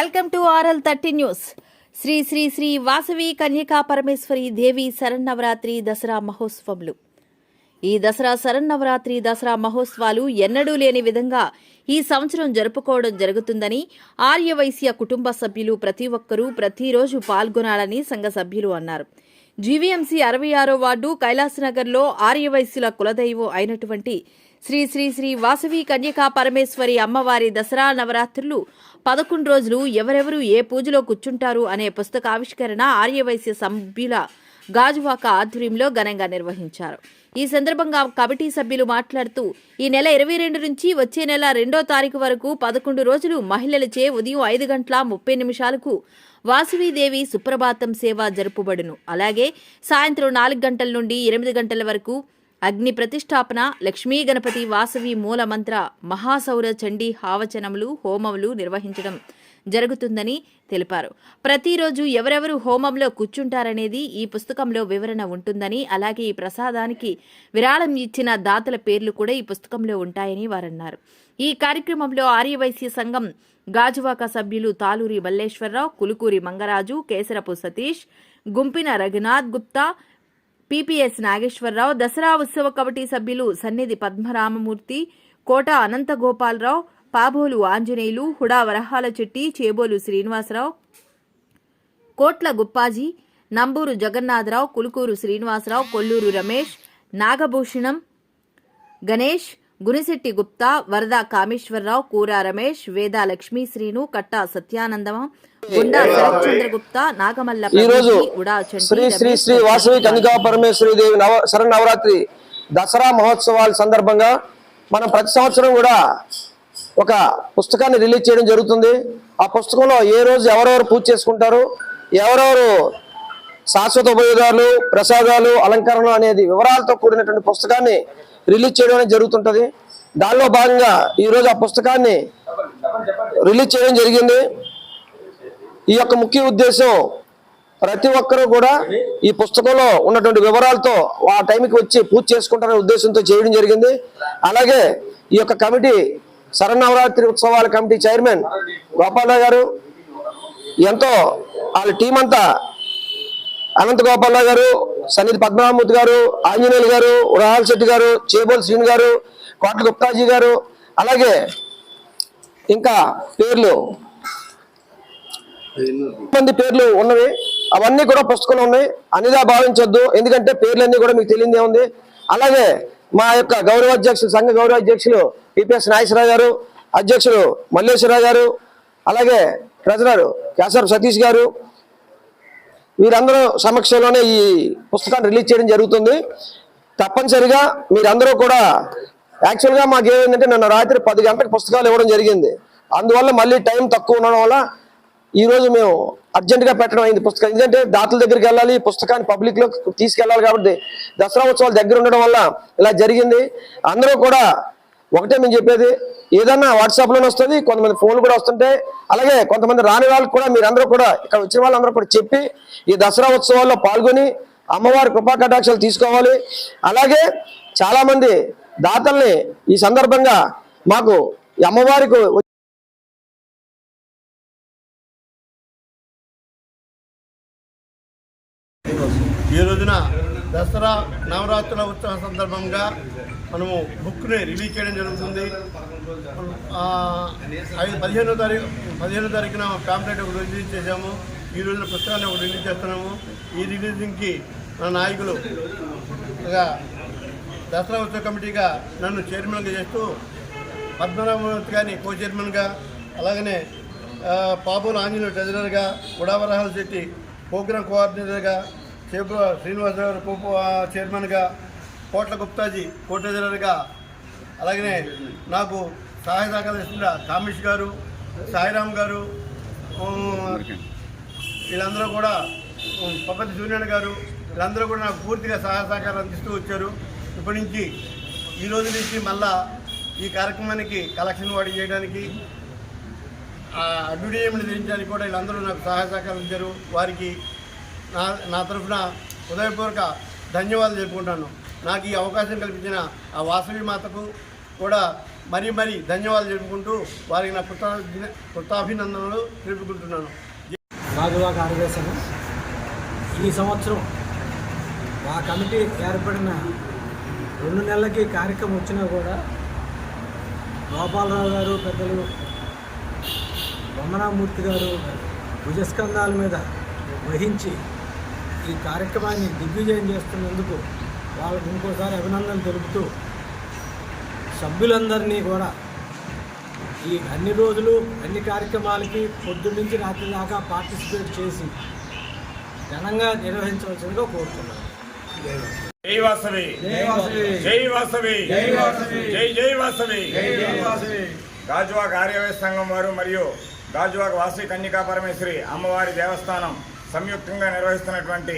Welcome to RL thirty news. Shri Shri Shri Vasavi Kanyaka Parameshwari Devi Sharannavaratri Dasara మహోత్సవములు. ఈ దసరా శరన్నవరాత్రి దసరా మహోత్సవాలు ఎన్నడూ లేని విధంగా ఈ సంవత్సరం జరుపుకోవడం జరుగుతుందని ఆర్యవైశ్య కుటుంబ సభ్యులు ప్రతి ఒక్కరూ ప్రతిరోజు పాల్గొనాలని సంఘ సభ్యులు అన్నారు. జీవీఎంసీ అరవై ఆరో వార్డు కైలాసనగర్లో ఆర్యవైశ్యుల కులదైవం అయినటువంటి శ్రీ శ్రీ శ్రీ వాసవి కన్యకా పరమేశ్వరి అమ్మవారి దసరా నవరాత్రులు పదకొండు రోజులు ఎవరెవరు ఏ పూజలో కూర్చుంటారు అనే పుస్తక ఆవిష్కరణ ఆర్యవైశ్య సభ్యుల గాజువాక ఆధ్వర్యంలో ఘనంగా నిర్వహించారు. ఈ సందర్భంగా కమిటీ సభ్యులు మాట్లాడుతూ ఈ నెల ఇరవై రెండు నుంచి వచ్చే నెల రెండో తారీఖు వరకు పదకొండు రోజులు మహిళలచే ఉదయం ఐదు గంటల ముప్పై నిమిషాలకు వాసవీదేవి సుప్రభాతం సేవ జరుపుబడును. అలాగే సాయంత్రం నాలుగు గంటల నుండి ఎనిమిది గంటల వరకు అగ్ని ప్రతిష్టాపన లక్ష్మీ గణపతి వాసవి మూల మంత్ర మహాసౌర చండీ హావచనములు హోమములు నిర్వహించడం. జరుగుతుందని తెలిపారు. ప్రతిరోజు ఎవరెవరు హోమంలో కూర్చుంటారనేది ఈ పుస్తకంలో వివరణ ఉంటుందని అలాగే ఈ ప్రసాదానికి విరాళం ఇచ్చిన దాతల పేర్లు కూడా ఈ పుస్తకంలో ఉంటాయని వారన్నారు. ఈ కార్యక్రమంలో ఆర్యవైశ్య సంఘం గాజువాక సభ్యులు తాలూరి మల్లేశ్వరరావు కులుకూరి మంగరాజు కేసరపు సతీష్ గుంపిన రఘునాథ్ గుప్తా పీపీఎస్ నాగేశ్వరరావు దసరా ఉత్సవ కమిటీ సభ్యులు సన్నిధి పద్మరామమూర్తి కోట అనంతగోపాలరావు పాబోలు ఆంజనేయులు హుడా వరహాల చెట్టి చేబోలు శ్రీనివాసరావు కోట్ల గుప్పాజీ నంబూరు జగన్నాథరావు కులుకూరు శ్రీనివాసరావు కొల్లూరు రమేష్ నాగభూషణం గణేష్ గునిశెట్టి గుప్తా వరద కామేశ్వరరావు కూర రమేష్ వేద లక్ష్మీ శ్రీను కట్ట సత్యానందమ గుండా శరత్చంద్ర గుప్తా నాగమల్ల శ్రీ శ్రీ శ్రీ వాసవి కన్నికా పరమేశ్వరి దేవి నవ శరన్నవరాత్రి దసరా మహోత్సవాల సందర్భంగా మనం ప్రతి సంవత్సరం కూడా ఒక పుస్తకాన్ని రిలీజ్ చేయడం జరుగుతుంది. ఆ పుస్తకంలో ఏ రోజు ఎవరెవరు పూజ చేసుకుంటారు ఎవరెవరు శాశ్వత ఉపయోగాలు ప్రసాదాలు అలంకరణలు అనేది వివరాలతో కూడినటువంటి పుస్తకాన్ని రిలీజ్ చేయడం అనేది జరుగుతుంటుంది. దానిలో భాగంగా ఈరోజు ఆ పుస్తకాన్ని రిలీజ్ చేయడం జరిగింది. ఈ యొక్క ముఖ్య ఉద్దేశం ప్రతి ఒక్కరూ కూడా ఈ పుస్తకంలో ఉన్నటువంటి వివరాలతో ఆ టైంకి వచ్చి పూజ చేసుకుంటారనే ఉద్దేశంతో చేయడం జరిగింది. అలాగే ఈ యొక్క కమిటీ శరన్నవరాత్రి ఉత్సవాల కమిటీ చైర్మన్ గోపాలరావు గారు ఎంతో వాళ్ళ టీం అంతా అనంత గోపాలరావు గారు సన్నిధి పద్మనాభమూర్తి గారు ఆంజనేయులు గారు రాహుల్ శెట్టి గారు చేబోల్ శ్రీను గారు కోట్ల గుప్తాజీ గారు అలాగే ఇంకా పేర్లు. మంది పేర్లు ఉన్నవి. అవన్నీ కూడా పుస్తకంలో ఉన్నాయి. అనిదా భావించొద్దు. ఎందుకంటే పేర్లన్నీ కూడా మీకు తెలియదే ఉంది. అలాగే మా యొక్క గౌరవ అధ్యక్షులు సంఘ గౌరవ అధ్యక్షులు పిపిఎస్ నాగేశ్వరరావు గారు అధ్యక్షులు మల్లేశ్వరరావు గారు అలాగే ట్రెజరర్ కేసర్ సతీష్ గారు. వీరందరూ సమక్షంలోనే ఈ పుస్తకాన్ని రిలీజ్ చేయడం జరుగుతుంది. తప్పనిసరిగా మీరందరూ కూడా యాక్చువల్గా మాకు ఏమైందంటే నన్ను రాత్రి పది గంటలకు పుస్తకాలు ఇవ్వడం జరిగింది. అందువల్ల మళ్ళీ టైం తక్కువ ఉండడం వల్ల ఈరోజు మేము అర్జెంటుగా పెట్టడం అయింది పుస్తకం. ఎందుకంటే దాతల దగ్గరికి వెళ్ళాలి పుస్తకాన్ని పబ్లిక్లో తీసుకెళ్ళాలి కాబట్టి దసరా ఉత్సవాలు దగ్గర ఉండడం వల్ల ఇలా జరిగింది. అందరూ కూడా ఒకటే మేము చెప్పేది ఏదన్నా వాట్సాప్లోనే వస్తుంది కొంతమంది ఫోన్లు కూడా వస్తుంటే అలాగే కొంతమంది రాని వాళ్ళకి కూడా మీరందరూ కూడా ఇక్కడ వచ్చిన వాళ్ళందరూ కూడా చెప్పి ఈ దసరా ఉత్సవాల్లో పాల్గొని అమ్మవారి కృపా కటాక్షాలు తీసుకోవాలి. అలాగే చాలా మంది దాతల్ని ఈ సందర్భంగా మాకు ఈ అమ్మవారికి ఈ రోజున దసరా నవరాత్రుల ఉత్సవం సందర్భంగా మనము బుక్ని రిలీజ్ చేయడం జరుగుతుంది. ఐదు పదిహేనో తారీఖు పదిహేనో తారీఖున ప్యాంప్లెట్ ఒకటి రిలీజ్ చేశాము. ఈ రోజున పుస్తకాన్ని ఒకటి రిలీజ్ చేస్తున్నాము. ఈ రిలీజింగ్కి మన నాయకులు ఇక దసరా ఉత్సవ కమిటీగా నన్ను చైర్మన్గా చేస్తూ పద్మనాభమూర్తి గారిని కో చైర్మన్గా అలాగనే ఆ, ఆంజనేయ ఆంజనేయులు ట్రెజరర్గా ఉడావరహాల శెట్టి ప్రోగ్రామ్ కోఆర్డినేటర్గా చేపు శ్రీనివాస గారు చైర్మన్గా కోట్ల గుప్తాజీ కోటేశ్వరగా అలాగనే నాకు సహాయ సహకారం కామేష్ గారు సాయిరామ్ గారు వీళ్ళందరూ కూడా పప్పతి సూర్యనారాయణ గారు వీళ్ళందరూ కూడా నాకు పూర్తిగా సహాయ సహకారం అందిస్తూ వచ్చారు. ఇప్పటి నుంచి ఈ రోజు నుంచి మళ్ళా ఈ కార్యక్రమానికి కలెక్షన్ వాడి చేయడానికి అడ్వర్టైజ్మెంట్ చేయించడానికి కూడా వీళ్ళందరూ నాకు సహాయ సహకారం ఇచ్చారు వారికి నా నా తరఫున హృదయపూర్వక ధన్యవాదాలు చెప్పుకుంటాను. నాకు ఈ అవకాశం కల్పించిన ఆ వాసవి మాతకు కూడా మరీ మరీ ధన్యవాదాలు చెప్పుకుంటూ వారికి నా కృత కృతాభినందనలు తెలుపుకుంటున్నాను. రాజువాక ఆర్వేశము ఈ సంవత్సరం మా కమిటీ ఏర్పడిన రెండు నెలలకి కార్యక్రమం వచ్చినా కూడా గోపాలరావు గారు పెద్దలు రమణామూర్తి గారు భుజస్కంధాల మీద వహించి ఈ కార్యక్రమాన్ని దిగ్విజయం చేస్తున్నందుకు వాళ్ళకు ఇంకోసారి అభినందనలు తెలుపుతూ సభ్యులందరినీ కూడా ఈ అన్ని రోజులు అన్ని కార్యక్రమాలకి పొద్దున్న నుంచి రాత్రి దాకా పార్టిసిపేట్ చేసి ఘనంగా నిర్వహించవలసిందిగా కోరుతున్నాను. జై వాసవి. జై వాసవి. జై జై వాసవి. గాజువాక సంఘం వారు మరియు గాజువాక వాసవి కన్యకా పరమేశ్వరి అమ్మవారి దేవస్థానం సంయుక్తంగా నిర్వహిస్తున్నటువంటి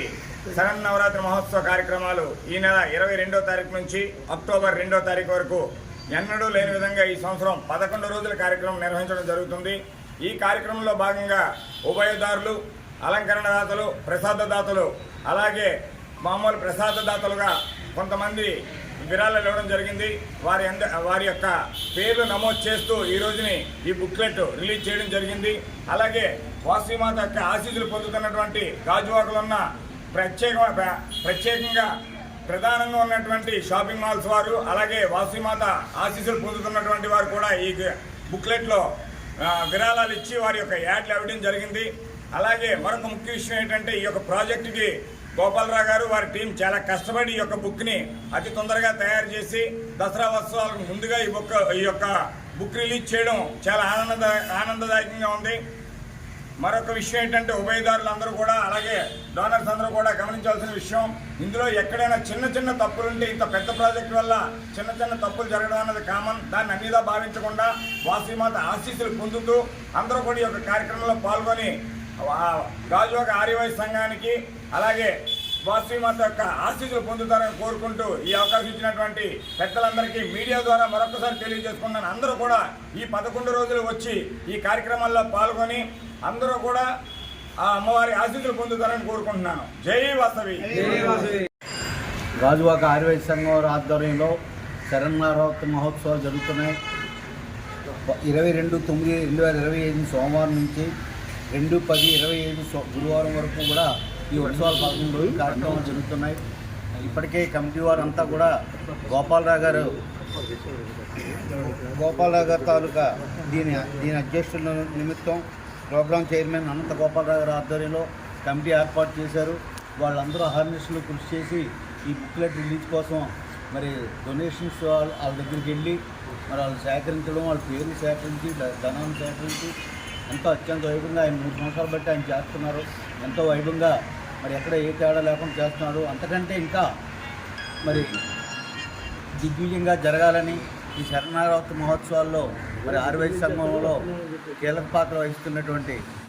శరణ్ నవరాత్రి మహోత్సవ కార్యక్రమాలు ఈ నెల ఇరవై రెండో తారీఖు నుంచి అక్టోబర్ రెండో తారీఖు వరకు ఎన్నడూ లేని విధంగా ఈ సంవత్సరం పదకొండు రోజుల కార్యక్రమం నిర్వహించడం జరుగుతుంది. ఈ కార్యక్రమంలో భాగంగా ఉభయదారులు అలంకరణదాతలు ప్రసాదదాతలు అలాగే మామూలు ప్రసాదదాతలుగా కొంతమంది విరాళాలు ఇవ్వడం జరిగింది. వారి అంద వారి యొక్క పేర్లు నమోదు చేస్తూ ఈ రోజుని ఈ బుక్లెట్ రిలీజ్ చేయడం జరిగింది. అలాగే వాసీమాత యొక్క ఆశీస్సులు పొందుతున్నటువంటి గాజువాకలో ఉన్న ప్రత్యేక ప్రత్యేకంగా ప్రధానంగా ఉన్నటువంటి షాపింగ్ మాల్స్ వారు అలాగే వాసీమాత ఆశీస్సులు పొందుతున్నటువంటి వారు కూడా ఈ బుక్లెట్లో విరాళాలు ఇచ్చి వారి యొక్క యాడ్లు ఇవ్వడం జరిగింది. అలాగే మరొక ముఖ్య విషయం ఏంటంటే ఈ యొక్క ప్రాజెక్టుకి గోపాలరావు గారు వారి టీం చాలా కష్టపడి ఈ యొక్క బుక్ని అతి తొందరగా తయారు చేసి దసరా ఉత్సవాలకు ముందుగా ఈ బుక్ ఈ యొక్క బుక్ రిలీజ్ చేయడం చాలా ఆనంద ఆనందదాయకంగా ఉంది. మరొక విషయం ఏంటంటే ఉభయదారులందరూ కూడా అలాగే డోనర్స్ అందరూ కూడా గమనించాల్సిన విషయం ఇందులో ఎక్కడైనా చిన్న చిన్న తప్పులుంటే ఇంత పెద్ద ప్రాజెక్ట్ వల్ల చిన్న చిన్న తప్పులు జరగడం అన్నది కామన్ దాన్ని అన్నిదా భావించకుండా వాసీమాత ఆశీస్సులు పొందుతూ అందరూ కూడా ఈ యొక్క కార్యక్రమంలో పాల్గొని రాజయోగ గాజువాక ఆర్యవై సంఘానికి అలాగే వాసీమాత యొక్క ఆశీస్సులు పొందుతారని కోరుకుంటూ ఈ అవకాశం ఇచ్చినటువంటి పెద్దలందరికీ మీడియా ద్వారా మరొకసారి తెలియజేసుకున్నాను అందరూ కూడా ఈ పదకొండు రోజులు వచ్చి ఈ కార్యక్రమాల్లో పాల్గొని అందరూ కూడా ఆ అమ్మవారి ఆశీస్సులు పొందుతారని కోరుకుంటున్నాను. జై వాసవి. గాజువాక ఆయుర్వేద సంఘం ఆధ్వర్యంలో శరణారావతి మహోత్సవాలు జరుగుతున్నాయి. ఇరవై రెండు తొమ్మిది రెండు వేల ఇరవై ఐదు సోమవారం నుంచి రెండు పది ఇరవై ఐదు గురువారం వరకు కూడా ఈ ఉత్సవాలు పదకొండు కార్యక్రమాలు జరుగుతున్నాయి. ఇప్పటికే కమిటీ వారంతా కూడా గోపాలరావు గారు గోపాలరావు గారి తాలూకా దీని దీని అధ్యక్షుల నిమిత్తం ప్రోగ్రాం చైర్మన్ అనంత గోపాలరావు గారి ఆధ్వర్యంలో కమిటీ ఏర్పాటు చేశారు. వాళ్ళందరూ అహర్నిశలు కృషి చేసి ఈ బుక్లెట్ రిలీజ్ కోసం మరి డొనేషన్స్ వాళ్ళ వాళ్ళ దగ్గరికి వెళ్ళి మరి వాళ్ళు సేకరించడం వాళ్ళ పేర్లు సేకరించి ధనాన్ని సేకరించి ఎంతో అత్యంత వైభవంగా ఆయన మూడు సంవత్సరాలు బట్టి ఆయన చేస్తున్నారు. ఎంతో వైభవంగా మరి ఎక్కడ ఏ తేడా లేకుండా చేస్తున్నాడు. అంతకంటే ఇంకా మరి దిగ్విజయంగా జరగాలని ఈ శరణారావతి మహోత్సవాల్లో మరి ఆయుర్వేద సంఘంలో కీలక పాత్ర వహిస్తున్నటువంటి